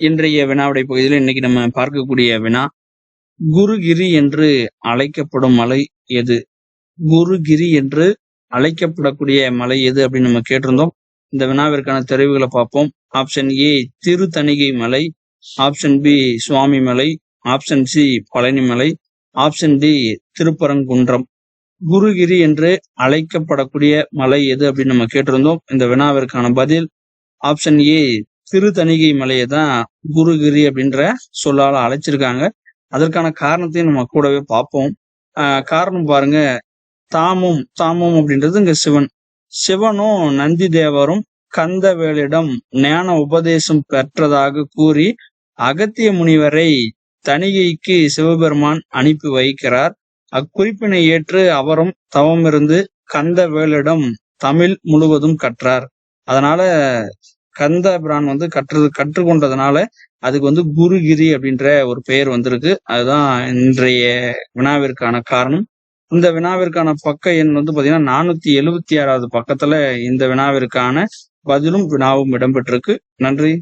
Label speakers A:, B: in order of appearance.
A: இன்றைய வினாவுடைய பகுதியில் இன்னைக்கு நம்ம பார்க்கக்கூடிய வினா குருகிரி என்று அழைக்கப்படும் மலை எது? குருகிரி என்று அழைக்கப்படக்கூடிய மலை எது அப்படின்னு நம்ம கேட்டிருந்தோம். இந்த வினாவிற்கான தெரிவுகளை பார்ப்போம். ஆப்ஷன் ஏ திருத்தணிகை மலை. ஆப்ஷன் பி சுவாமி மலை. ஆப்ஷன் சி பழனி மலை. Option D Thiruparankundram. குருகிரி என்று அழைக்கப்படக்கூடிய மலை எது அப்படின்னு நம்ம கேட்டிருந்தோம். இந்த வினாவிற்கான பதில் ஆப்ஷன் ஏ திருத்தணிகை மலையை தான் குருகிரி அப்படின்ற சொல்லால அழைச்சிருக்காங்க. அதற்கான காரணத்தையும் நம்ம கூடவே பார்ப்போம். ஆஹ் காரணம் பாருங்க. தாமும் தாமும் அப்படின்றது இங்க சிவன். சிவனும் நந்தி தேவரும் கந்தவேலிடம் ஞான உபதேசம் பெற்றதாக கூறி அகத்திய முனிவரை தணிகைக்கு சிவபெருமான் அனுப்பி வைக்கிறார். அக்குறிப்பினை ஏற்று அவரும் தவமிருந்து கந்தவேலிடம் தமிழ் முழுவதும் கற்றார். அதனால கந்தா பிரான் வந்து கற்று கற்றுக்கொண்டதுனால அதுக்கு வந்து குருகிரி அப்படின்ற ஒரு பெயர் வந்திருக்கு. அதுதான் இன்றைய வினாவிற்கான காரணம். இந்த வினாவிற்கான பக்க எண் வந்து பாத்தீங்கன்னா நானூத்தி எழுவத்தி ஆறாவது பக்கத்துல இந்த வினாவிற்கான பதிலும் வினாவும் இடம்பெற்றிருக்கு. நன்றி.